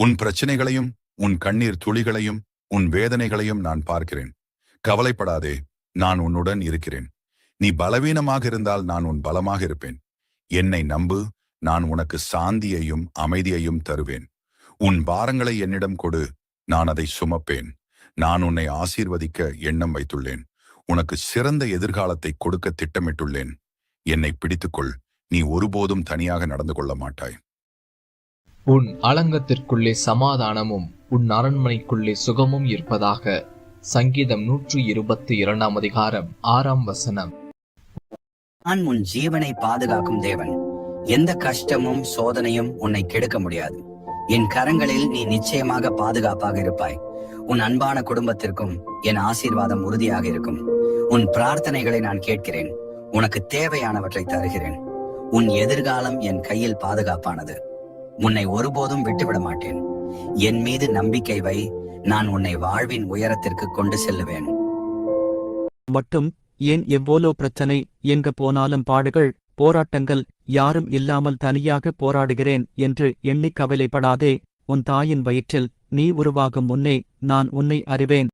உன் பிரச்சனைகளையும் உன் கண்ணீர் துளிகளையும் உன் வேதனைகளையும் நான் பார்க்கிறேன். கவலைப்படாதே நான் உன்னுடன் இருக்கிறேன். நீ பலவீனமாக இருந்தால் நான் உன் பலமாக இருப்பேன். என்னை நம்பு நான் உனக்கு சாந்தியையும் அமைதியையும் தருவேன். உன் பாரங்களை என்னிடம் கொடு நான் அதை சுமப்பேன். நான் உன்னை ஆசீர்வதிக்க எண்ணம் வைத்துள்ளேன். உனக்கு சிறந்த எதிர்காலத்தை கொடுக்க திட்டமிட்டுள்ளேன். என்னை பிடித்துக்கொள் நீ ஒருபோதும் தனியாக நடந்து கொள்ள மாட்டாய். உன் அலங்கத்திற்குள்ளே சமாதானமும் உன் அரண்மனைக்குள்ளே சுகமும் இருப்பதாக சங்கீதம் நூற்று இருபத்தி இரண்டாம் அதிகாரம் ஆறாம் வசனம். நான் உன் ஜீவனை பாதுகாக்கும் தேவன். எந்த கஷ்டமும் சோதனையும் உன்னை கெடுக்க முடியாது. என் கரங்களில் நீ நிச்சயமாக பாதுகாப்பாக இருப்பாய். உன் அன்பான குடும்பத்திற்கும் என் ஆசீர்வாதம் உறுதியாக இருக்கும். உன் பிரார்த்தனைகளை நான் கேட்கிறேன். உனக்கு தேவையானவற்றை தருகிறேன். உன் எதிர்காலம் என் கையில் பாதுகாப்பானது. உன்னை ஒருபோதும் விட்டுவிட மாட்டேன். என் மீது நம்பிக்கை வை. நான் உன்னை வாழ்வின் உயரத்திற்கு கொண்டு செல்லுவேன். மட்டும் ஏன் எவ்வளோ பிரச்சனை எங்க போனாலும் பாடுகள் போராட்டங்கள் யாரும் இல்லாமல் தனியாக போராடுகிறேன் என்று எண்ணிக் கவலைப்படாதே. உன் தாயின் வயிற்றில் நீ உருவாகும் முன்னே நான் உன்னை அறிவேன்.